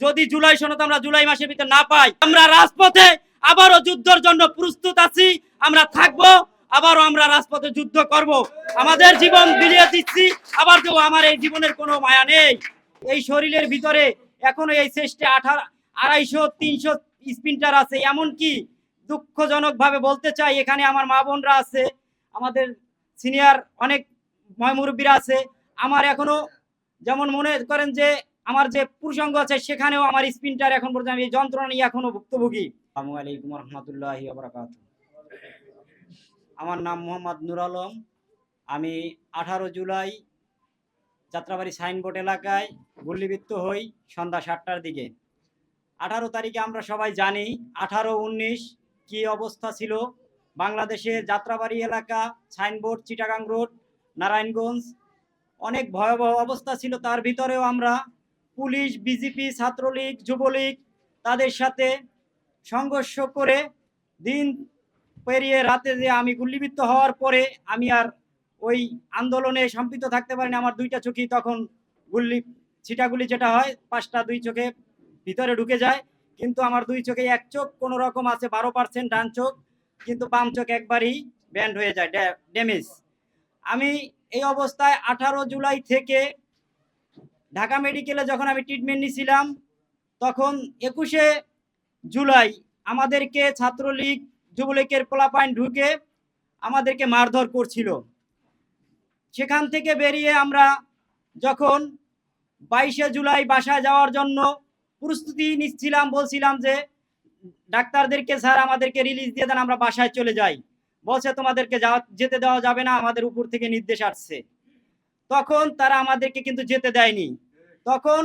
যদি জুলাই সনদ আমরা জুলাই মাসের ভিতরে না পাই, আমরা রাজপথে আবারও যুদ্ধের জন্য প্রস্তুত আছি, আমরা থাকব, আবারও আমরা রাজপথে যুদ্ধ করব। আমাদের জীবন বিলিয়ে দিচ্ছি, আবার দেবো, আমার এই জীবনের কোনো মায়া নেই। এই শরীরের ভিতরে এখনও এই চেষ্টা আঠারো, আড়াইশো, তিনশো স্পিনটার আছে, এমনকি দুঃখজনক ভাবে বলতে চাই, এখানে আমার মা বোনরা আছে, আমাদের সিনিয়র অনেক ময়মুরব্বীরা আছে। আমার এখনও যেমন মনে করেন যে আমার যে পুরুষাঙ্গ আছে, সেখানেও আমার স্পিনটার এখন পর্যন্ত আমি যন্ত্রণা নিয়ে এখনও ভুক্তভোগী। আলাইকুম রহমতুল্লাহ আমার নাম মোহাম্মদ নুর আলম। আমি আঠারো জুলাই যাত্রাবাড়ি সাইনবোর্ড এলাকায় গুল্লিবৃত্ত হই সন্ধ্যা সাতটার দিকে। আঠারো তারিখে আমরা সবাই জানি, আঠারো উনিশ কি অবস্থা ছিল। বাংলাদেশের যাত্রাবাড়ি এলাকা, সাইনবোর্ড, চিটাগাং রোড, নারায়ণগঞ্জ, অনেক ভয়াবহ অবস্থা ছিল তার ভিতরেও আমরা পুলিশ, বিজেপি, ছাত্রলীগ, যুবলীগ তাদের সাথে সংঘর্ষ করে দিন পেরিয়ে রাতে যে আমি গুল্লিবিদ্ধ হওয়ার পরে আমি আর ওই আন্দোলনে সম্পৃক্ত থাকতে পারিনি। আমার দুইটা চোখই তখন গুল্লি ছিটাগুলি যেটা হয়, পাঁচটা দুই চোখে ভিতরে ঢুকে যায়। কিন্তু আমার দুই চোখে এক চোখ, কোনো রকম আছে বারো পার্সেন্ট ডান চোখ, কিন্তু বাম চোখ একবারই ব্যান্ড হয়ে যায় ড্যামেজ। আমি এই অবস্থায় আঠারো জুলাই থেকে ঢাকা মেডিকেলে যখন আমি ট্রিটমেন্ট নিয়েছিলাম তখন একুশে জুলাই আমাদেরকে ছাত্রলীগ যুবলীগের পোলাপাইন ঢুকে আমাদেরকে মারধর করছিল। সেখান থেকে বেরিয়ে আমরা যখন বাইশে জুলাই বাসায় যাওয়ার জন্য প্রস্তুতি নিচ্ছিলাম, বলছিলাম যে, ডাক্তারদেরকে স্যার আমাদেরকে রিলিজ দিয়ে দেন, আমরা বাসায় চলে যাই। বলছে, তোমাদেরকে যেতে দেওয়া যাবে না, আমাদের উপর থেকে নির্দেশ আসছে। তখন তারা আমাদেরকে কিন্তু যেতে দেয়নি। তখন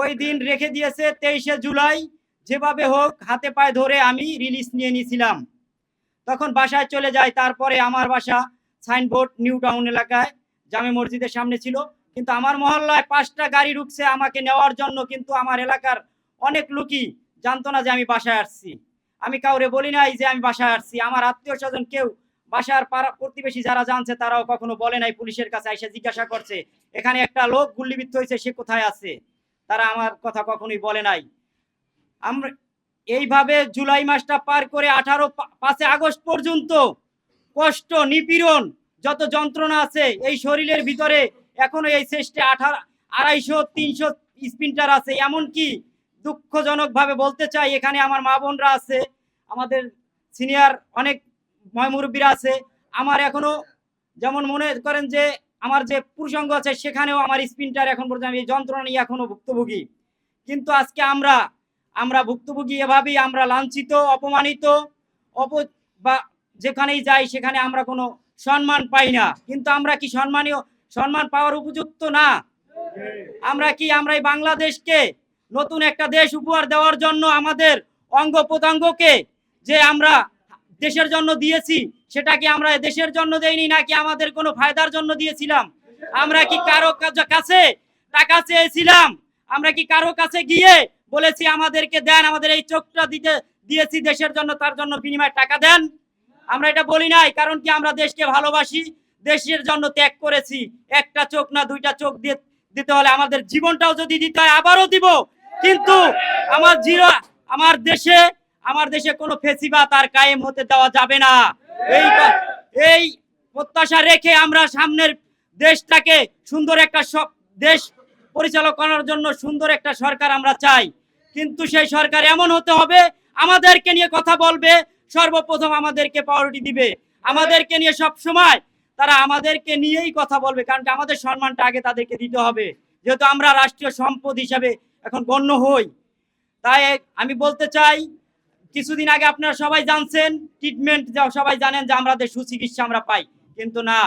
ওই দিন রেখে দিয়েছে তেইশে জুলাই, যেভাবে হোক হাতে পায়ে ধরে আমি রিলিজ নিয়ে নিয়েছিলাম। তখন বাসায় চলে যায় তারপরে আমার বাসা সাইনবোর্ড নিউ টাউন এলাকায়, জামে মসজিদের সামনে ছিল। কিন্তু আমার মহল্লায় পাঁচটা গাড়ি ঢুকছে আমাকে নেওয়ার জন্য, কিন্তু আমার এলাকার অনেক লোকই জানতো না যে আমি বাসায় আসছি। আমি কাউরে বলি নাই যে আমি বাসায় আসছি। আমার আত্মীয় স্বজন কেউ বাসার পাড়া প্রতিবেশী যারা জানছে তারাও কখনো বলে নাই, পুলিশের কাছে এসে জিজ্ঞাসা করছে, এখানে একটা লোক গুল্লিবিদ্ধ হয়েছে, সে কোথায় আছে? তারা আমার কথা কখনোই বলে নাই। আমরা এইভাবে জুলাই মাসটা পার করে আঠারো পাঁচে আগস্ট পর্যন্ত কষ্ট, নিপীড়ন যত যন্ত্রণা আছে, এই শরীরের ভিতরে এখনও এই চেষ্টা আঠারো, আড়াইশো, তিনশো স্পিন্টার আছে। এমনকি দুঃখজনক ভাবে বলতে চাই, এখানে আমার মা বোনরা আছে, আমাদের সিনিয়র অনেক ময়মুরব্বীরা আছে। আমার এখনও যেমন মনে করেন যে আমার যে পুরুষাঙ্গ আছে, সেখানেও আমার স্পিনটার এখন পর্যন্ত আমি যন্ত্রণা নিয়ে এখনও ভুক্তভোগী। কিন্তু আজকে আমরা আমরা ভুক্তভোগী এভাবেই, আমরা লাঞ্ছিত, অপমানিত, অপ, বা যেখানেই যাই, সেখানে আমরা কোনো সম্মান পাই না। কিন্তু আমরা কি সম্মানীয়, সম্মান পাওয়ার উপযুক্ত না? আমরা কি, আমরা এই বাংলাদেশকে নতুন একটা দেশ উপহার দেওয়ার জন্য আমাদের অঙ্গ প্রত্যঙ্গকে যে আমরা দেশের জন্য দিয়েছি, সেটা কি আমরা দেশের জন্য দেইনি নাকি আমাদের কোনো ফায়দার জন্য দিয়েছিলাম? আমরা কি কারও কাছে টাকা চেয়েছিলাম? আমরা কি কারও কাছে গিয়ে বলেছি, আমাদেরকে দেন, আমাদের এই চোখটা দিতে, দিয়েছি দেশের জন্য, তার জন্য বিনিময়ে টাকা দেন আমরা এটা বলি নাই, কারণ কি আমরা দেশকে ভালোবাসি, দেশের জন্য ত্যাগ করেছি। একটা চোখ না দুইটা চোখ দিয়ে দিতে হলে আমাদের জীবনটাও যদি দিতে হয়, আবারও দিব। কিন্তু আমার জিরো আমার দেশে আমার দেশে কোনো ফেসিবা তার কায়েম হতে দেওয়া যাবে না। এই এই প্রত্যাশা রেখে আমরা সামনের দেশটাকে সুন্দর একটা দেশ পরিচালনা করার জন্য সুন্দর একটা সরকার আমরা চাই। কিন্তু সেই সরকার এমন হতে হবে, আমাদেরকে নিয়ে কথা বলবে, সর্বপ্রথম আমাদেরকে পাওয়ারিটি দিবে। আমাদেরকে নিয়ে সব সময় তারা আমাদেরকে নিয়েই কথা বলবে, কারণ আমাদের সম্মানটা আগে তাদেরকে দিতে হবে। যেহেতু আমরা রাষ্ট্রীয় সম্পদ হিসাবে এখন গণ্য হই। তাই আমি বলতে চাই কিছুদিন আগে আপনারা সবাই জানছেন ট্রিটমেন্ট সবাই জানেন যে আমাদের সুচিকিৎসা আমরা পাই। কিন্তু না,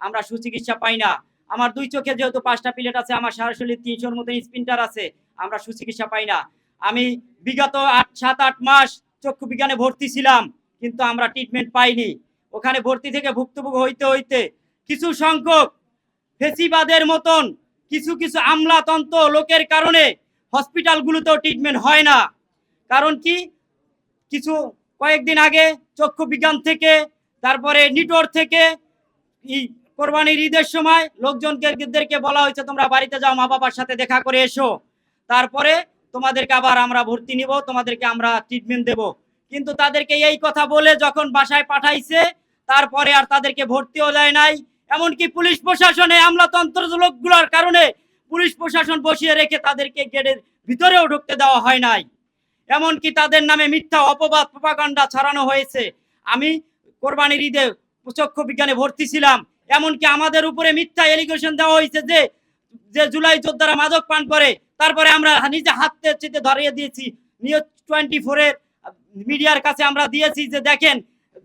আমরা সুচিকিৎসা পাই না। আমার দুই চোখে যেহেতু পাঁচটা প্লেট আছে, আমার সরাসরি তিনশোর মতো স্পিন্টার আছে, আমরা সুচিকিৎসা পাই না। আমি বিগত আট, সাত, আট মাস চক্ষু বিজ্ঞানে ভর্তি ছিলাম, কিন্তু আমরা ট্রিটমেন্ট পাইনি। ওখানে ভর্তি থেকে ভুক্তভোগী হইতে হইতে কিছু সংখ্যক ফেসিবাদের মতন কিছু কিছু আমলাতন্ত্র লোকের কারণে হসপিটালগুলোতেও ট্রিটমেন্ট হয় না। কারণ কি? কিছু কয়েকদিন আগে চক্ষু বিজ্ঞান থেকে, তারপরে নিটোর থেকে কোরবানির ঈদের সময় লোকজনকে বলা হয়েছে, তোমরা বাড়িতে যাও, মা বাবার সাথে দেখা করে এসো। তারপরে তোমাদেরকে আবার আমরা ভর্তি নিব, তোমাদেরকে আমরা ট্রিটমেন্ট দেব। কিন্তু তাদেরকে এই কথা বলে যখন বাসায় পাঠাইছে, তারপরে আর তাদেরকে ভর্তিও দেয় নাই। এমনকি পুলিশ প্রশাসনে আমলাতন্ত্র লোকগুলোর কারণে পুলিশ প্রশাসন বসিয়ে রেখে তাদেরকে গেটের ভিতরেও ঢুকতে দেওয়া হয় নাই। এমনকি তাদের নামে মিথ্যা অপবাদ প্রপাগান্ডা ছড়ানো হয়েছে। আমি কোরবানির ঈদে চক্ষু বিজ্ঞানে ভর্তি ছিলাম। এমনকি আমাদের উপরে মিথ্যা এলিগেশন দেওয়া হয়েছে যে যে জুলাই যোদ্ধারা মাদক পান করে, তারপরে আমরা নিজে হাতে চেতে ধরিয়ে দিয়েছি। নিউজ টোয়েন্টি ফোরের মিডিয়ার কাছে আমরা দিয়েছি যে, দেখেন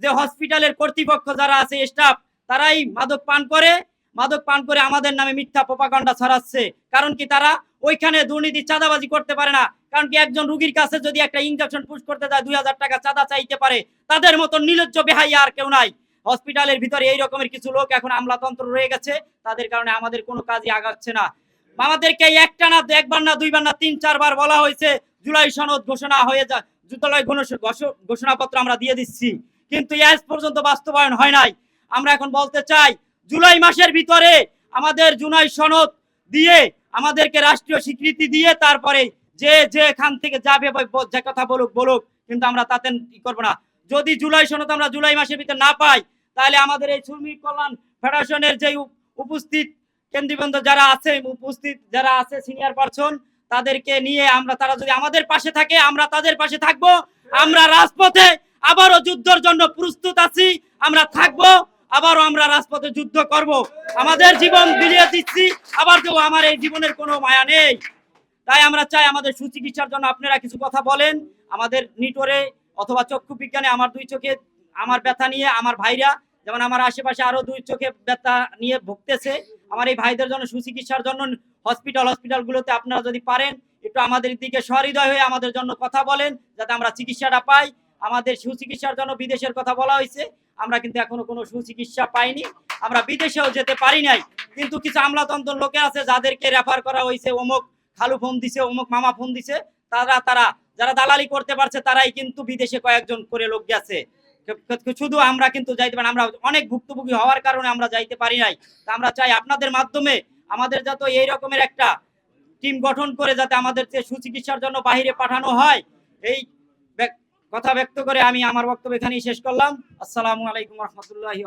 যে হসপিটালের কর্তৃপক্ষ যারা আছে, স্টাফ, তারাই মাদক পান করে, মাদক পান করে আমাদের নামে মিথ্যা প্রপাগান্ডা ছড়াচ্ছে। কারণ কি তারা ওইখানে দুর্নীতি, চাঁদাবাজি করতে পারে না। কারণ কি একজন রুগীর কাছে যদি একটা ইনজেকশন পুশ করতে যায়, দুই হাজার টাকা চাঁদা চাইতে পারে, তাদের মতো নির্লজ্জ বেহাই আর কেউ নাই। হসপিটালের ভিতরে এই রকমের কিছু লোক এখন আমলাতন্ত্র রয়ে গেছে, তাদের কারণে আমাদের কোনো কাজই আগাচ্ছে না। আমাদেরকে একটা না, একবার না, দুইবার না, তিন, চারবার বলা হয়েছে, জুলাই সনদ ঘোষণা হয়ে যা জুতলয় ঘোষণাপত্র আমরা দিয়ে দিচ্ছি। কিন্তু আজ পর্যন্ত বাস্তবায়ন হয় নাই। আমরা এখন বলতে চাই, জুলাই মাসের ভিতরে আমাদের জুলাই সনদ দিয়ে, আমাদেরকে রাষ্ট্রীয় স্বীকৃতি দিয়ে, তারপরে যে যেখান থেকে যাবে যে কথা বলুক বলুক, কিন্তু আমরা তাতে ই করব না। যদি জুলাই সনদ আমরা জুলাই মাসের ভিতরে না পাই, তাহলে আমাদের এই শ্রমিক কল্যাণ ফেডারেশনের যে উপস্থিত কেন্দ্রীবৃন্দ যারা আছে, উপস্থিত যারা আছে, সিনিয়র পারসন, তাদেরকে নিয়ে আমরা, তারা যদি আমাদের পাশে থাকে, আমরা তাদের পাশে থাকব। আমরা রাজপথে আবারও যুদ্ধের জন্য প্রস্তুত আছি, আমরা থাকব, আবারও আমরা রাজপথে যুদ্ধ করব। আমাদের জীবন বিলিয়ে দিচ্ছি, আবার কেউ আমার এই জীবনের কোনো মায়া নেই। তাই আমরা চাই আমাদের সুচিকিৎসার জন্য আপনারা কিছু কথা বলেন। আমাদের নিটোরে অথবা চক্ষু বিজ্ঞানে আমার দুই চোখে আমার ব্যথা নিয়ে আমার ভাইরা, যেমন আমার আশেপাশে আরও দুই চোখে ব্যথা নিয়ে ভুগতেছে, আমার এই ভাইদের জন্য সুচিকিৎসার জন্য হসপিটাল হসপিটালগুলোতে আপনারা যদি পারেন, একটু আমাদের দিকে সহৃদয় হয়ে আমাদের জন্য কথা বলেন, যাতে আমরা চিকিৎসাটা পাই। আমাদের সুচিকিৎসার জন্য বিদেশের কথা বলা হয়েছে, আমরা কিন্তু এখনও কোনো সুচিকিৎসা পাইনি। আমরা বিদেশেও যেতে পারি নাই, কিন্তু কিছু আমলাতন্ত্র লোকে আছে যাদেরকে রেফার করা হয়েছে অমুক খালু ফোন দিছে, অমুক মামা ফোন দিছে, তারা তারা, যারা দালালি করতে পারছে, তারাই কিন্তু বিদেশে কয়েকজন করে লোক গেছে। শুধু আমরা কিন্তু যাইতে পারি। আমরা অনেক ভুক্তভোগী হওয়ার কারণে আমরা যাইতে পারি নাই। তা আমরা চাই আপনাদের মাধ্যমে আমাদের যাতে এই রকমের একটা টিম গঠন করে যাতে আমাদের সুচিকিৎসার জন্য বাইরে পাঠানো হয়, এই কথা ব্যক্ত করে আমি আমার বক্তব্য এখানেই শেষ করলাম। আসসালামু আলাইকুম রহমতুল্লাহি